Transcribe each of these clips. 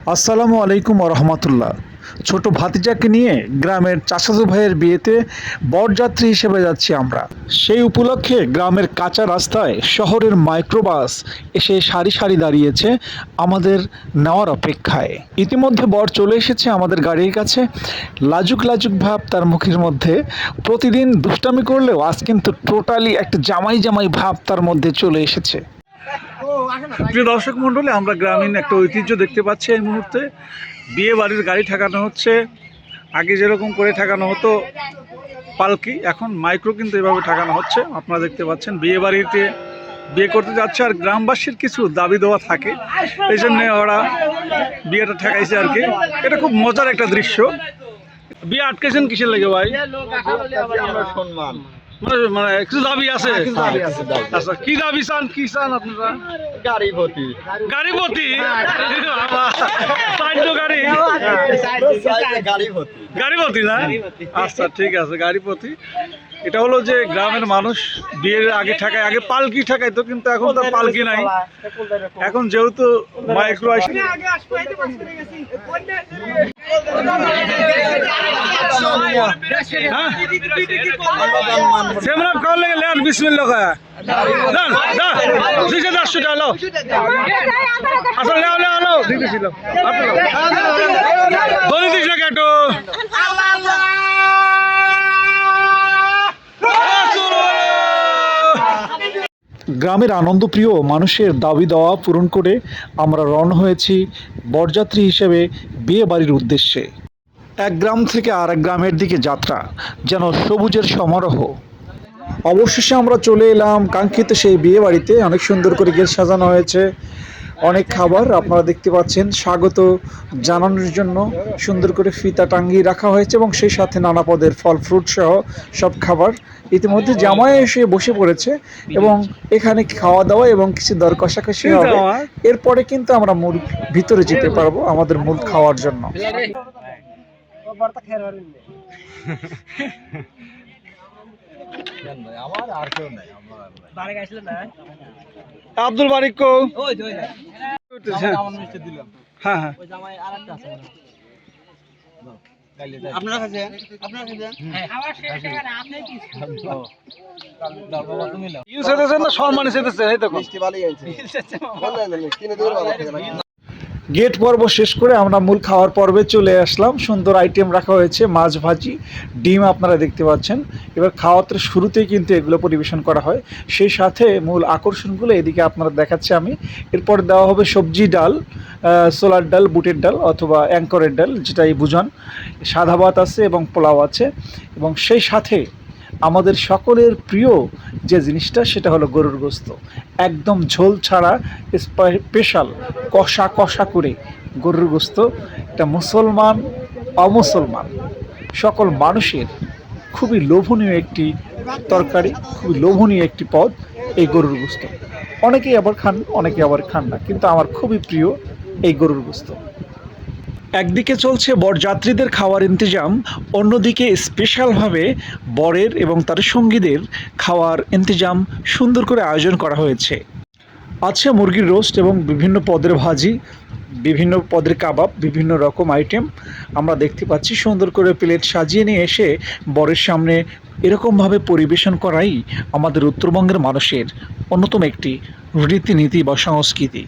আসসালামু আলাইকুম রহমতুল্লাহ ছোট ভাতিজাকে নিয়ে গ্রামের চাচাতো ভাইয়ের বিয়েতে বরযাত্রী হিসেবে যাচ্ছি আমরা। সেই উপলক্ষে গ্রামের কাঁচা রাস্তায় শহরের মাইক্রোবাস এসে সারি সারি দাঁড়িয়েছে আমাদের নেওয়ার অপেক্ষায়। ইতিমধ্যে বর চলে এসেছে আমাদের গাড়ির কাছে। লাজুক লাজুক ভাব তার মুখের মধ্যে। প্রতিদিন দুষ্টামি করলেও আজ কিন্তু টোটালি একটা জামাই জামাই ভাব তার মধ্যে চলে এসেছে। প্রিয় দর্শক মণ্ডলী, আমরা গ্রামীণ একটা ঐতিহ্য দেখতে পাচ্ছি এই মুহূর্তে। বিয়ে বাড়ির গাড়ি ঠেকানো হচ্ছে। আগে যেরকম করে ঠেকানো হতো পালকি, এখন মাইক্রো কিন্তু এভাবে ঠেকানো হচ্ছে। আপনারা দেখতে পাচ্ছেন, বিয়ে বাড়িতে বিয়ে করতে যাচ্ছে আর গ্রামবাসীর কিছু দাবি দেওয়া থাকে। এই জন্য ওরা বিয়েটা ঠেকাইছে আর কি। এটা খুব মজার একটা দৃশ্য। বিয়ে আটকেছেন কিসের লেগে ভাই? সম্মান। মানে মানে কিছু দাবি আছে? আচ্ছা কি দাবি চান কি চান আপনারা? গাড়ি গাড়িপতি? গাড়ি? গাড়ি গাড়িপতি। না? আচ্ছা ঠিক আছে গাড়িপতি। এটা হলো যে গ্রামের মানুষ বিয়ের আগে ঠাকায় আগে পালকি ঠাকায় তো কিন্তু এখন তো পালকি নাই। এখন যেহেতু মাইক্রো আসে হ্যাঁ লেগে লেন কয়া দান দুইশো দশ টাকা লো আসলে লেও লেও। লো দিতেছিল বলে দিস না কেটো। গ্রামের আনন্দপ্রিয় মানুষের দাবি দেওয়া পূরণ করে আমরা রওনা হয়েছি বরযাত্রী হিসেবে বিয়ে বাড়ির উদ্দেশ্যে। এক গ্রাম থেকে আর এক গ্রামের দিকে যাত্রা যেন সবুজের সমারোহ। অবশেষে আমরা চলে এলাম কাঙ্ক্ষিত সেই বিয়ে বাড়িতে অনেক সুন্দর করে গেট সাজানো হয়েছে। অনেক খাবার আপনারা দেখতে পাচ্ছেন। স্বাগত জানানোর জন্য সুন্দর করে ফিতা টাঙ্গিয়ে রাখা হয়েছে এবং সেই সাথে নানা পদের ফল ফ্রুট সহ সব খাবার ইতিমধ্যে জামাই এসে বসে পড়েছে এবং এখানে খাওয়া দাওয়া এবং কিছু দর কষাকষি হবে। এরপরে কিন্তু আমরা মূল ভিতরে যেতে পারব আমাদের মূল খাওয়ার জন্য। আমার আর কেউ নাই আমার আব্দুল বারিক কো? আমার মিষ্টি দিলাম হ্যাঁ হ্যাঁ। আপনারা খাচ্ছেন আপনারা খাচ্ছেন তুমি নাও। ইউজ হতেছে না? সম্মানে সেতেছে এই দেখো। মিষ্টি ভালোই আছে না কিনে দেবো গেট পর্ব শেষ করে আমরা মূল খাওয়ার পর্বে চলে আসলাম। সুন্দর আইটেম রাখা হয়েছে, মাছ ভাজি, ডিম আপনারা দেখতে পাচ্ছেন। এবার খাওয়াতে শুরুতেই কিন্তু এগুলো পরিবেশন করা হয়। সেই সাথে মূল আকর্ষণগুলো এদিকে আপনারা দেখাচ্ছে আমি। এরপর দেওয়া হবে সবজি ডাল সোলার ডাল, বুটের ডাল অথবা অ্যাঙ্করের ডাল, যেটাই বুঝান। সাদা ভাত আছে এবং পোলাও আছে। এবং সেই সাথে আমাদের সকলের প্রিয় যে জিনিসটা, সেটা হলো গরুর গোস্ত। একদম ঝোল ছাড়া স্পেশাল কষা কষা করে গরুর গোস্ত। এটা মুসলমান, অমুসলমান, সকল মানুষের খুবই লোভনীয় একটি তরকারি, খুবই লোভনীয় একটি পদ এই গরুর গোস্ত। অনেকেই আবার খান অনেকে আবার খান না, কিন্তু আমার খুবই প্রিয় এই গরুর গোস্ত। একদিকে চলছে বরযাত্রীদের খাওয়ার ইন্তজাম, অন্যদিকে স্পেশালভাবে বরের এবং তার সঙ্গীদের খাওয়ার ইন্তজাম সুন্দর করে আয়োজন করা হয়েছে। আছে মুরগির রোস্ট এবং বিভিন্ন পদের ভাজি, বিভিন্ন পদের কাবাব, বিভিন্ন রকম আইটেম। আমরা দেখতে পাচ্ছি সুন্দর করে প্লেট সাজিয়ে নিয়ে এসে বরের সামনে এরকমভাবে পরিবেশন করাই আমাদের উত্তরবঙ্গের মানুষের অন্যতম একটি রীতিনীতি বা সংস্কৃতি।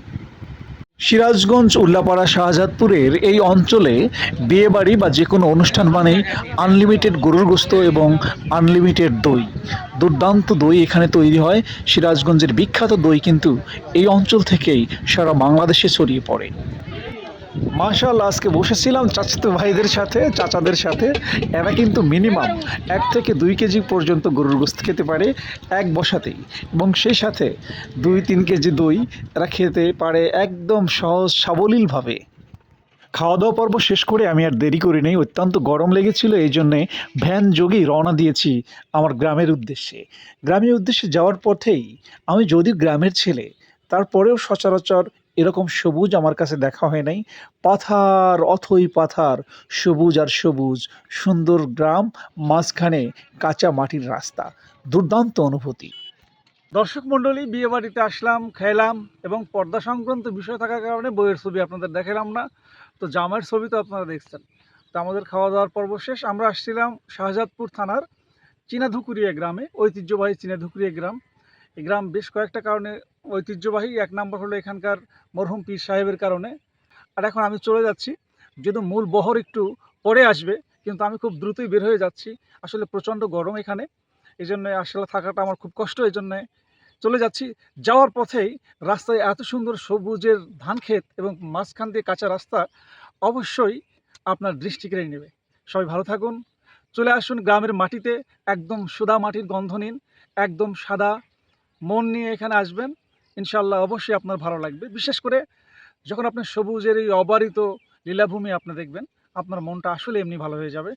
সিরাজগঞ্জ উল্লাপাড়া শাহজাদপুরের এই অঞ্চলে বিয়েবাড়ি বা যে কোনো অনুষ্ঠান মানেই আনলিমিটেড গরুর গোস্ত এবং আনলিমিটেড দই। দুর্দান্ত দই এখানে তৈরি হয়। সিরাজগঞ্জের বিখ্যাত দই কিন্তু এই অঞ্চল থেকেই সারা বাংলাদেশে ছড়িয়ে পড়ে। মাশাল্লাহ আজকে বসেছিলাম চাচাতো ভাইদের সাথে, চাচাদের সাথে। এরা কিন্তু মিনিমাম এক থেকে দুই কেজি পর্যন্ত গরুর গোস্ত খেতে পারে এক বসাতেই। এবং সেই সাথে দুই, তিন কেজি দই এরা খেতে পারে একদম সহজ সাবলীলভাবে। খাওয়া দাওয়া পর্ব শেষ করে আমি আর দেরি করি নেই, অত্যন্ত গরম লেগেছিল, এই জন্যে ভ্যান যোগেই রওনা দিয়েছি আমার গ্রামের উদ্দেশ্যে। গ্রামের উদ্দেশ্যে যাওয়ার পথেই আমি, যদিও গ্রামের ছেলে, তারপরেও সচরাচর এরকম সবুজ আমার কাছে দেখা হয় নাই। পাথার, অথই পাথার, সবুজ আর সবুজ, সুন্দর গ্রাম, মাঝখানে কাঁচা মাটির রাস্তা। দুর্দান্ত অনুভূতি। দর্শক মণ্ডলী, বিয়ে বাড়িতে আসলাম, খেলাম এবং পর্দা সংক্রান্ত বিষয় থাকার কারণে বইয়ের ছবি আপনাদের দেখালাম না। তো জামাইয়ের ছবি তো আপনারা দেখছেন। তো আমাদের খাওয়া দাওয়ার পর্ব শেষ। আমরা আসছিলাম শাহজাদপুর থানার চীনাধুকুরিয়া গ্রামে, ঐতিহ্যবাহী চীনাধুকুরিয়া গ্রাম। এই গ্রাম বেশ কয়েকটা কারণে ঐতিহ্যবাহী। এক নম্বর হলো এখানকার মরহুম পীর সাহেবের কারণে। আর এখন আমি চলে যাচ্ছি, যেহেতু মূল বহর একটু পরে আসবে, কিন্তু আমি খুব দ্রুতই বের হয়ে যাচ্ছি। আসলে প্রচণ্ড গরম এখানে এই জন্য আসলে থাকাটা আমার খুব কষ্ট এই জন্যে চলে যাচ্ছি। যাওয়ার পথেই রাস্তায় এত সুন্দর সবুজের ধান ক্ষেত এবং মাঝখান দিয়ে কাঁচা রাস্তা, অবশ্যই আপনার দৃষ্টি কেড়ে নেবে। সবাই ভালো থাকুন। চলে আসুন গ্রামের মাটিতে, একদম সুদা মাটির গন্ধ নিন, একদম সাদা মন নিয়ে এখানে আসবেন ইনশাল্লাহ অবশ্যই আপনার ভালো লাগবে। বিশেষ করে যখন আপনি সবুজের এই অবারিত লীলাভূমি আপনি দেখবেন, আপনার মনটা আসলে এমনি ভালো হয়ে যাবে।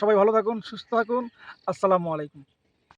সবাই ভালো থাকুন, সুস্থ থাকুন। আসসালামু আলাইকুম।